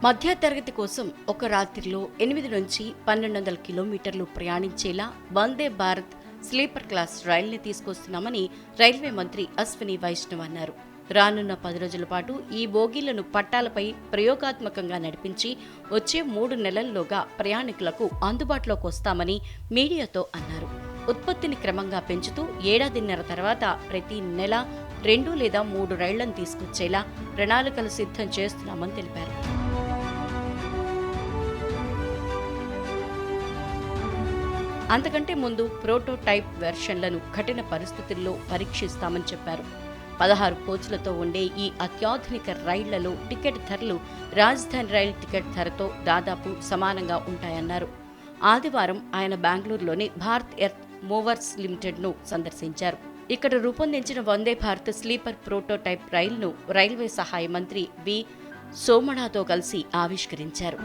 మధ్యతరగతి కోసం ఒక రాత్రిలో ఎనిమిది నుంచి పన్నెండు వందల కిలోమీటర్లు ప్రయాణించేలా వందే భారత్ స్లీపర్ క్లాస్ రైల్ని తీసుకొస్తున్నామని రైల్వే మంత్రి అశ్విని వైష్ణవ్ అన్నారు. రానున్న పది రోజుల పాటు ఈ బోగీలను పట్టాలపై ప్రయోగాత్మకంగా నడిపించి వచ్చే మూడు నెలల్లోగా ప్రయాణికులకు అందుబాటులోకి వస్తామని మీడియాతో అన్నారు. ఉత్పత్తిని క్రమంగా పెంచుతూ ఏడాదిన్నర తర్వాత ప్రతి నెల రెండు లేదా మూడు రైళ్ళను తీసుకొచ్చేలా ప్రణాళికలు సిద్ధం చేస్తున్నామని తెలిపారు. అంతకంటే ముందు ప్రోటోటైప్ వెర్షన్లను కఠిన పరిస్థితుల్లో పరీక్షిస్తామని చెప్పారు. పదహారు కోచ్లతో ఉండే ఈ అత్యాధునిక రైళ్ళలో టికెట్ ధరలు రాజధాని రైలు టికెట్ ధరతో దాదాపు సమానంగా ఉంటాయన్నారు. ఆదివారం ఆయన బెంగళూరులోని భారత్ ఎర్త్ మూవర్స్ లిమిటెడ్ను సందర్శించారు. ఇక్కడ రూపొందించిన వందే భారత్ స్లీపర్ ప్రోటోటైప్ రైలును రైల్వే సహాయ మంత్రి వి సోమణాతో కలిసి ఆవిష్కరించారు.